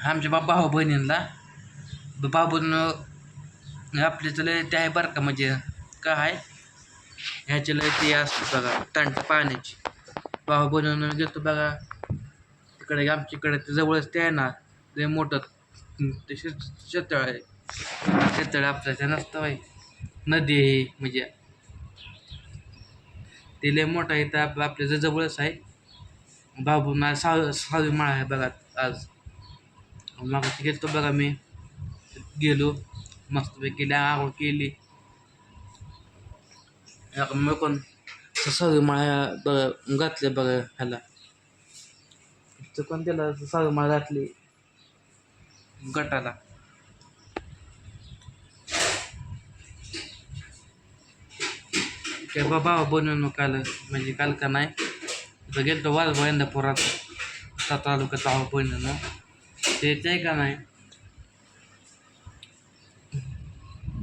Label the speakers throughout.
Speaker 1: आमच्या बा भाऊ हो बहिणींना बाबून आपले लय ते आहे बरं का म्हणजे का आहे? ह्याचे लय ते असतं बघा तंट पाण्याची. भाऊ बहिणीनं घेतो बघा. तिकडे आमच्याकडे ते जवळच ते आहे ना ते मोठं ते शेत शेततळ आहे. शेततळ आपल्या ते नसतं बाई. नदी आहे म्हणजे. ते लय मोठं आहे तर आपलं आपल्या जवळच आहे. बाबूंना सहा सहावी माळा आहे बघा आज. मग गेलो बघा मी. गेलो मस्तपैकी आंघोळ केली. मी पण सहावी माळ्या बघा घातले बघा ह्याला. पण त्याला सहावी माळ घातली. गटाला. ते बाबा बनवून काल म्हणजे काल का नाही. गेलो तो वाजवा इंदापुरात सात तालुक्यात भावा बनवून ते ते का नाही?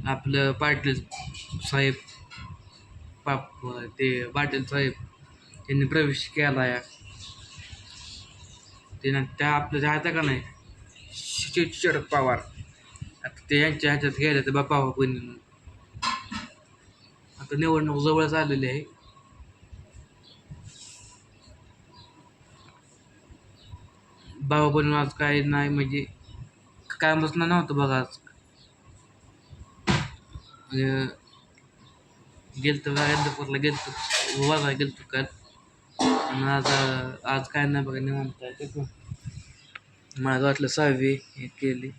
Speaker 1: आपलं पाटील साहेब पाप ते पाटील साहेब त्यांनी प्रवेश केला या. त्यांना त्या आपलं जे का नाही शि- शरद पवार. आता ते यांच्या ह्याच्यात गेले तर बापा बहिणी आता निवडणूक जवळच आलेली आहे. भाऊ बनून आज काय नाही. म्हणजे काय ना नव्हतं बघा आज. म्हणजे गेलतो का गेलतो वाजा गेलतो काल. आणि आज आज काय नाही बघा निवांत आहे ते पण मला वाटलं सहावी हे केली.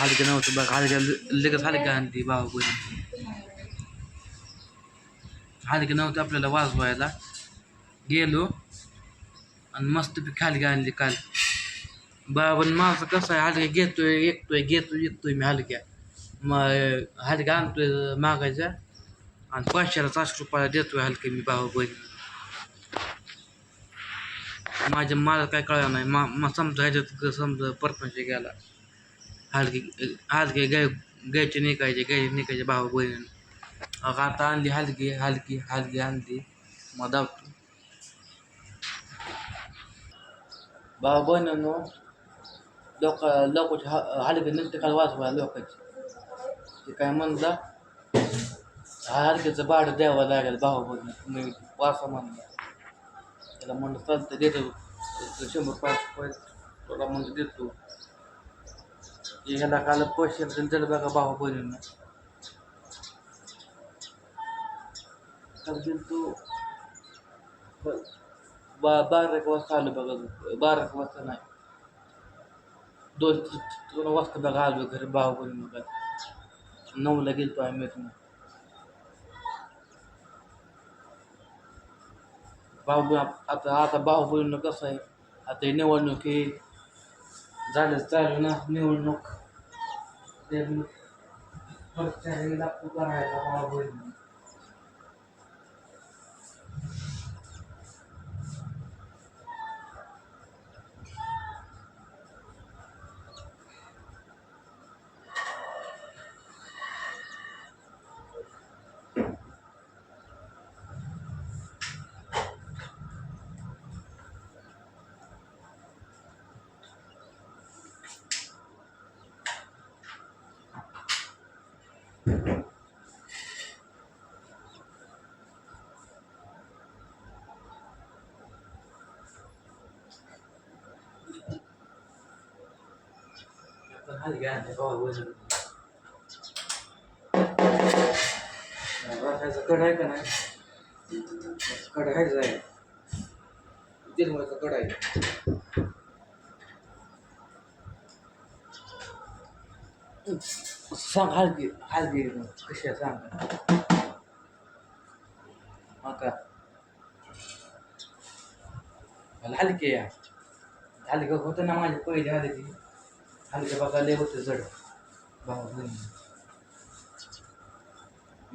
Speaker 1: हलकं नव्हतं बघा हलक्या लगेच हलक्या आणती भाऊ बहिणी हलकं नव्हतं आपल्याला वाजवायला. गेलो. आणि मस्तपैकी खाली आणली काल. बाबा माझं कसं आहे हलक्या घेतोय एकतोय घेतोय एकतोय मी हलक्या मग हलक्या आणतोय मागायच्या आणि पाचशेला चारशे रुपयाला देतोय हलके मी भाऊ बहीण. माझ्या मला काय कळलं नाही. मा समजा ह्याच्यात समजा परपंच गेला. हलकी हलके गाय गायचे निघायचे गाय निघायचे भाऊ बहिणी आता आणली हलकी हलकी हलकी आणली. मग धावतो भाऊ बहिणीनो लोक लोकांची हलकी नृत्य काल वाजवायला लोकांची. ते काय म्हणला हा हलकीचं भाडं द्यावं लागेल भाऊ बहिणी मी वासा म्हणला त्याला म्हणलं चालतं देतो. शंभर पाच रुपये तुला म्हणजे देतो. ह्याला काल पैसे दिले बघा भाऊ बहिणींना काल गेलतो. बा बारा एक वाजता आलो बघा बारा एक वाजता नाही. दोन दोन वाजता बघा आलो घरी भाऊ बघा नऊला गेलतो आम्ही इथून. आता आता बाहुबलीनं कसं आहे? आता ही निवडणूक हे झालं चालू ना निवडणूक. करायला प्रचार लागतो करायला भाऊ बहिणी hal geldi baba कड आहे का नाही कड आहेच आहे तिरमळचं कड आहे सांग हलकी हलकी कशी आहे सांग आता मला हलकी या हलकं होतं ना माझी पहिली हलकी हलक्या बघा लय होतं जड. भाऊ बहिणी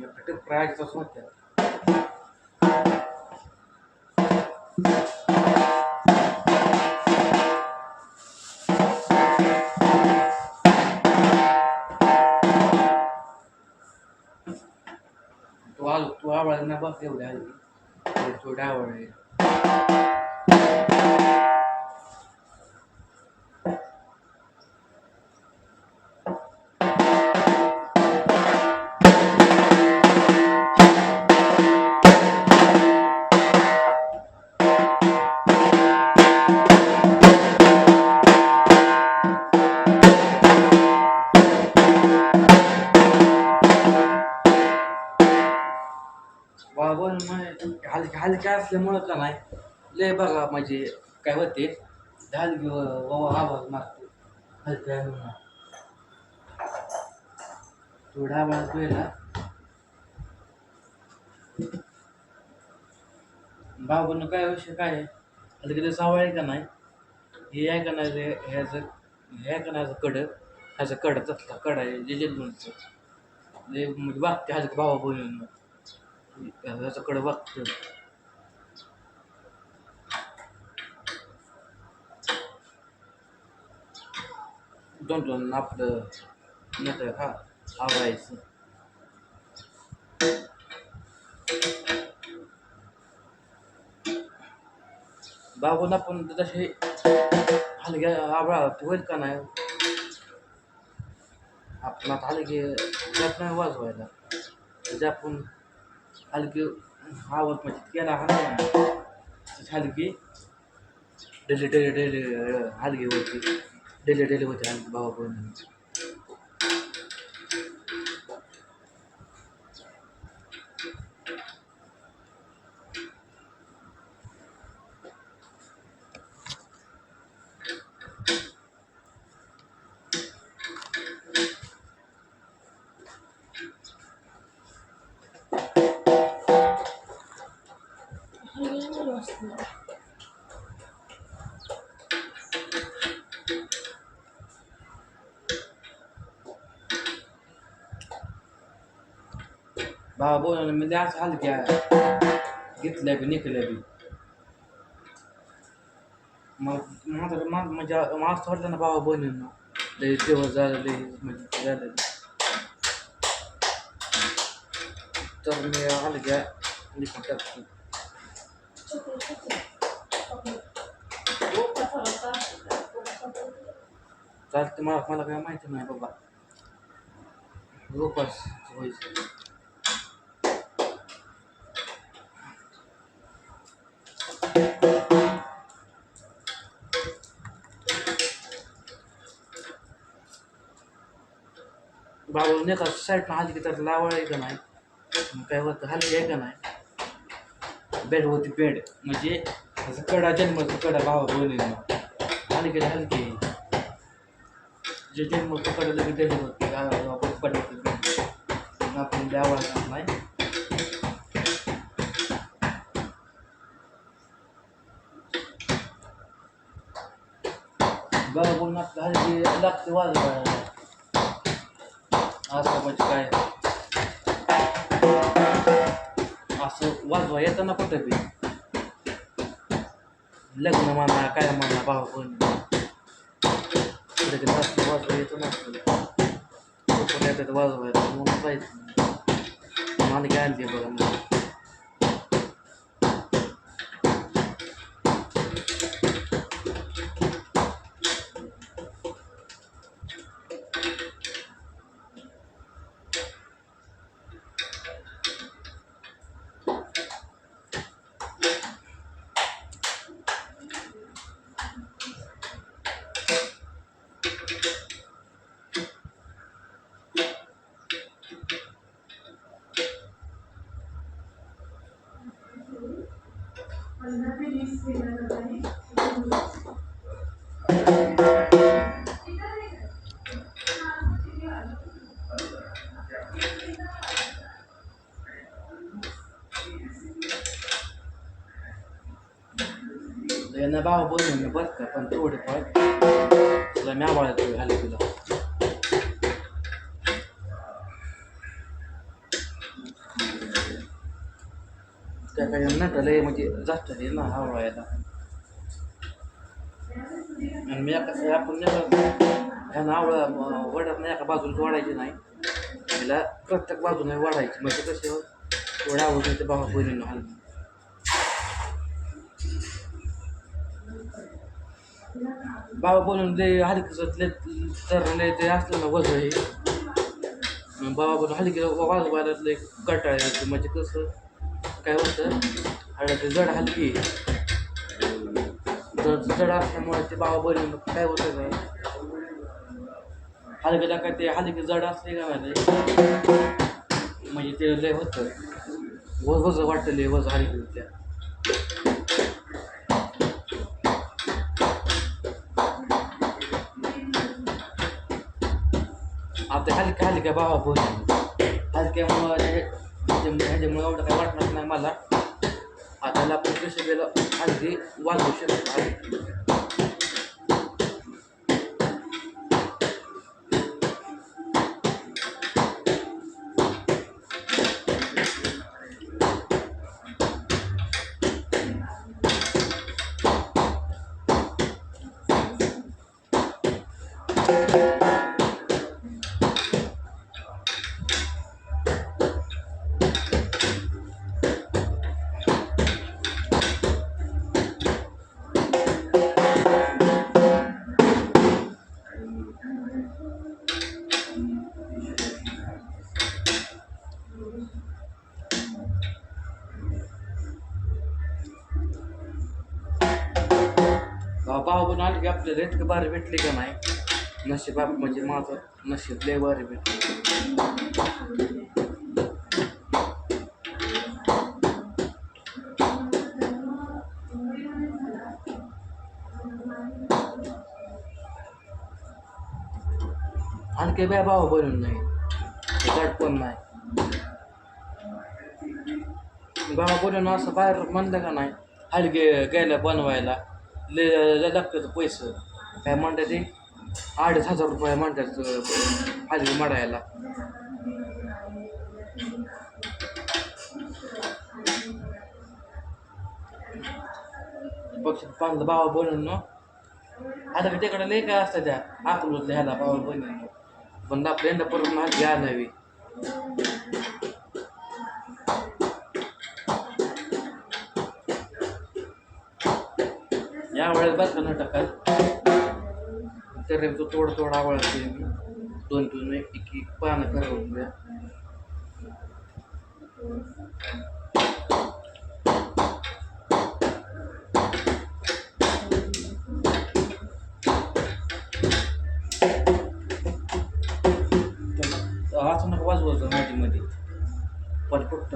Speaker 1: एकटं प्रायजच होत्या. तू आलो तू आवडला ना बघ एवढ्या हल्ली थोड्या आवड हलक्या असल्यामुळं का नाही लय बघा म्हणजे काय होते हलकी आवाज मारते. हलक्या आहे थोडा आवाज पहिला बाबून काय विषय काय आहे? हलकी सावळ आहे का नाही? हे आहे का नाही ह्याचं हे आहे का नाही ह्याचं कडं? ह्याचं कडं तसला कडं आहे जे जे लय म्हणजे वागते हलकं भावा बोलून ह्याचं कडं दोन दोन आपलं नट हा आवडायचं बाबूला पण तसे हलक्या आवळा होईल का नाही? आपण आता हलके त्यात नाही वाजवायला. म्हणजे आपण हलकी आवाज म्हणजे केला हा नाही हलकी. डेली डेली डेली हलकी होती डेली डेली होती हलकी भावा बहिणी भावा बोल म्हणजे असं हलक्या घेतल्या बी निकल्या बी मग माझं मा म्हणजे मास्क वाटलं ना भावा बहिणींना लय दिवस झालं लय म्हणजे झालं तर मी हलक्या लिखून टाकतो चालतं मला मला काय माहिती नाही बाबू नाही का बाबा नेता साईडनं हलकी तर लावळ आहे का नाही? मग काय होतं हलकी आहे का नाही? बेड होती बेड. म्हणजे असं कडा जन्म कडा भावा बोलीनं हलकी हलकी जे जन्म कडा लगेच बेड होती आपण पडलं आपण द्यावं नाही. बघा बोलून आपलं लागते वाजवायला असं म्हणजे काय? असं वाजवा येताना कुठं बी. लग्न म्हणा काय म्हणा भाऊ पण कुठे वाजवा वाजवा येतं ना. कुठं येतात वाजवायला म्हणून जायचं. आणि काय आणते बघा मग यांना भाव बोलून मी बरं का पण तेवढे फार तुला मी आवडतो घाले तुला त्या काही नटलंय म्हणजे जास्त आहे ना आवळा आवडायला आणि मी कसं आपण ह्यानं आवडा वडत नाही एका बाजूला वाढायची नाही तिला प्रत्येक बाजूने वाढायची म्हणजे कसं थोडं आवडतं ते भावा बहिणीनं हलकी बाबा बोलून ते हलकं तर लय ते असलं ना वजन हे. बाबा बोलून हलकी वाजवायला लय कंटाळा म्हणजे कसं काय होतं हळद जड हलकी जड जड असल्यामुळे ते बाबा बोलून काय होतं काय हलकीला काय ते हलकी जड असले का नाही म्हणजे ते लय होतं. वज वज वाटतं लय वज हलकी त्या बाबा हलक्या हलक्यामुळं हे- ह्याच्यामुळे एवढं काय वाटणार नाही मला. आता आपण कसं गेलं हलकी वाजवू शकतो. भावा आली की आपल्याला इतकं भारी भेटली का नाही? नशीब आप म्हणजे माझं नशीब लय भारी भेटली. आणखी काय भाव बनून नाही. भावा बनवून असं बाहेर म्हणलं का नाही? हलगे गेल्या बनवायला. ले लागतात पैसे. काय म्हणतात ते? अडीच हजार रुपये म्हणतात हलगे मडायला पक्ष चांगलं भावा बनून ना. आता का तिकडे लय काय असतं त्या अकलूतल्या ह्याला भावा बनून. पण आपल्या यंदा परत माझी घ्या नवी या वेळेस तर नाटकात तरी तो थोडं थोडं आवडते मी दोन दोन एक एक पानं करवल्या द्या. अचानक वाजवायचं मध्ये मध्ये पटपट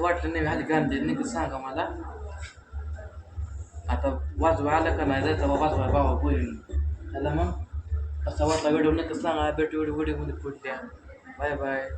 Speaker 1: वाटलं नाही हल्ली गांधी नाही सांगा मला. आता वाजवा आलं का नाही जायचं वाजवा बाबा बोलून त्याला मग असा वाटला व्हिडिओ नाही सांगा भेटू व्हिडिओ व्हिडिओमध्ये पुढल्या बाय बाय